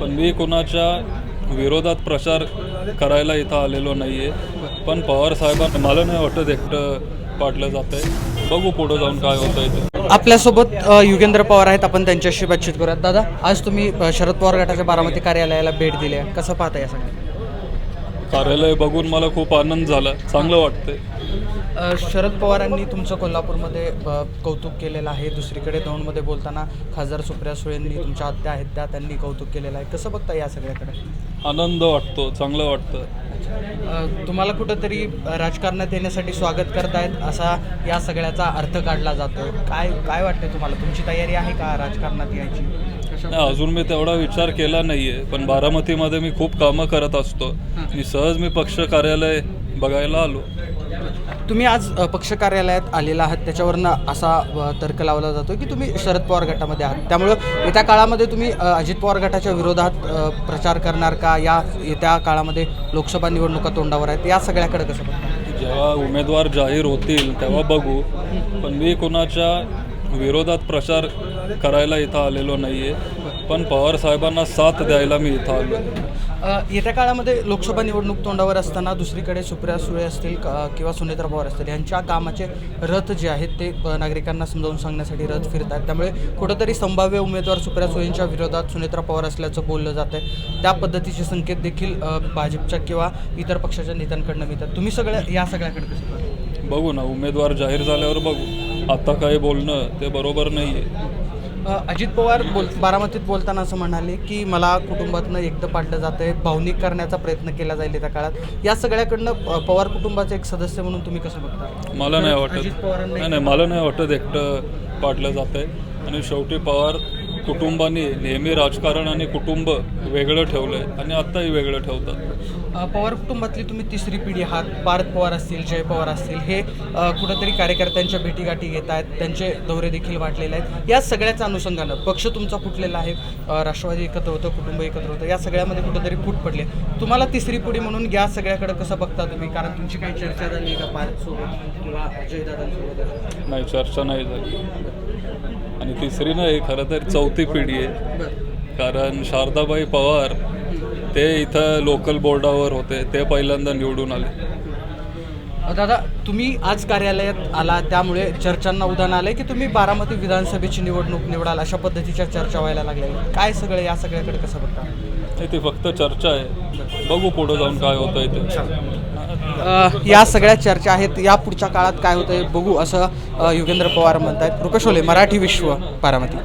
पण मी कोणाच्या विरोधात प्रचार करायला इथं आलेलो नाही आहे पण पवार साहेबांना मला नाही वाटत एकटं पाडलं जात आहे बघू पुढं जाऊन काय होतं इथे आपल्यासोबत अ, युगेंद्र पवार आहेत. आपण त्यांच्याशी बातचीत करूयात. दादा आज तुम्ही अ, शरद पवार गटाच्या बारामती कार्यालयाला भेट दिली आहे. कसं पाहता या सगळ्या कार्यालय बघून मला खूप आनंद झाला. चांगलं वाटतंय. अ, शरद पवारांनी तुमचं कोल्हापूरमध्ये अ, कौतुक केलेलं आहे. दुसरीकडे दौंडमध्ये बोलताना खासदार सुप्रिया सुळेंनी तुमच्या आत्या आहेत त्या त्यांनी कौतुक केलेलं आहे. कसं बघता या सगळ्याकडे? आनंद वाटतो चांगलं वाटतं. अ, तुम्हाला कुठंतरी राजकारणात येण्यासाठी स्वागत करतायत असा या सगळ्याचा अर्थ काढला जातो काय काय वाटतं तुम्हाला? तुमची तयारी आहे का राजकारणात यायची? नाही अजून मी तेवढा विचार केला नाही आहे पण बारामतीमध्ये मी खूप कामं करत असतो. मी सहज मी पक्ष कार्यालय बघायला आलो. तुम्ही आज अ, पक्ष कार्यालयात आलेला आहात त्याच्यावरनं असा अ, तर्क लावला जातो की तुम्ही शरद पवार गटामध्ये आहात. त्यामुळं येत्या काळामध्ये तुम्ही अ, अजित पवार गटाच्या विरोधात अ, प्रचार करणार का? या येत्या काळामध्ये लोकसभा निवडणुका तोंडावर आहेत. या सगळ्याकडे कसं बघता? जेव्हा उमेदवार जाहीर होतील तेव्हा बघू. पण मी कोणाच्या विरोधात प्रचार करायला इथं आलेलो नाही आहे पण पवार साहेबांना साथ द्यायला मी इथं आलो अ, येत्या काळामध्ये लोकसभा निवडणूक तोंडावर असताना दुसरीकडे सुप्रिया सुळे असतील क- किंवा सुनेत्रा पवार असतील यांच्या कामाचे रथ जे आहेत ते अ, नागरिकांना समजावून सांगण्यासाठी रथ फिरत आहेत त्यामुळे कुठंतरी संभाव्य उमेदवार सुप्रिया सुळेंच्या विरोधात सुनेत्रा पवार असल्याचं बोललं जात आहे. त्या पद्धतीचे संकेत देखील अ, भाजपच्या किंवा इतर पक्षाच्या नेत्यांकडनं मिळतात. तुम्ही सगळ्या या सगळ्याकडे कसं? बघू ना उमेदवार जाहीर झाल्यावर बघू. आता काही बोलणं ते बरोबर नाही आहे अजित पवार बोल बारामतीत बोलताना असं म्हणाले की मला कुटुंबातनं एकटं पाडलं जातं आहे भावनिक करण्याचा प्रयत्न केला जाईल त्या काळात. या सगळ्याकडनं पवार कुटुंबाचे एक सदस्य म्हणून तुम्ही कसं बघता? मला नाही वाटत. नाही नाही मला नाही वाटत एकटं पाडलं जात आहे आणि शेवटी पवार कुटुंबाने नेहमी राजकारण आणि कुटुंब वेगळं ठेवलं आहे आणि आत्ताही वेगळं ठेवतात. पवार कुटुंबातली तुम्ही तिसरी पिढी आहात. पार्थ पवार असतील जय पवार असतील हे कुठंतरी कार्यकर्त्यांच्या भेटीगाठी घेत आहेत. त्यांचे दौरे देखील वाटलेले आहेत. या सगळ्याच्या अनुषंगानं पक्ष तुमचा फुटलेला आहे. राष्ट्रवादी एकत्र होतं कुटुंब एकत्र होतं या सगळ्यामध्ये कुठंतरी फूट पडली. तुम्हाला तिसरी पिढी म्हणून या सगळ्याकडे कसं बघता तुम्ही? कारण तुमची काही चर्चा झाली का पार्थसोबत किंवा जयदादांसोबत? नाही चर्चा नाही झाली. आणि तिसरी नाही खरं तर चौथी पिढी आहे. कारण शारदाबाई पवार ते इथं लोकल बोर्डावर होते ते पहिल्यांदा निवडून आले. दादा तुम्ही आज कार्यालयात आला त्यामुळे चर्चांना उदाहरण आलंय की तुम्ही बारामती विधानसभेची निवडणूक निवडाल अशा पद्धतीच्या चर्चा व्हायला लागल्या. आहेत. काय सगळं या सगळ्याकडे कसं बघता? ती फक्त चर्चा आहे. बघू पुढं जाऊन काय होतं इथे या सगळ्या चर्चा आहेत या पुढच्या काळात काय होतंय बघू असं युगेंद्र पवार म्हणतात रुकशोले मराठी विश्व बारामती.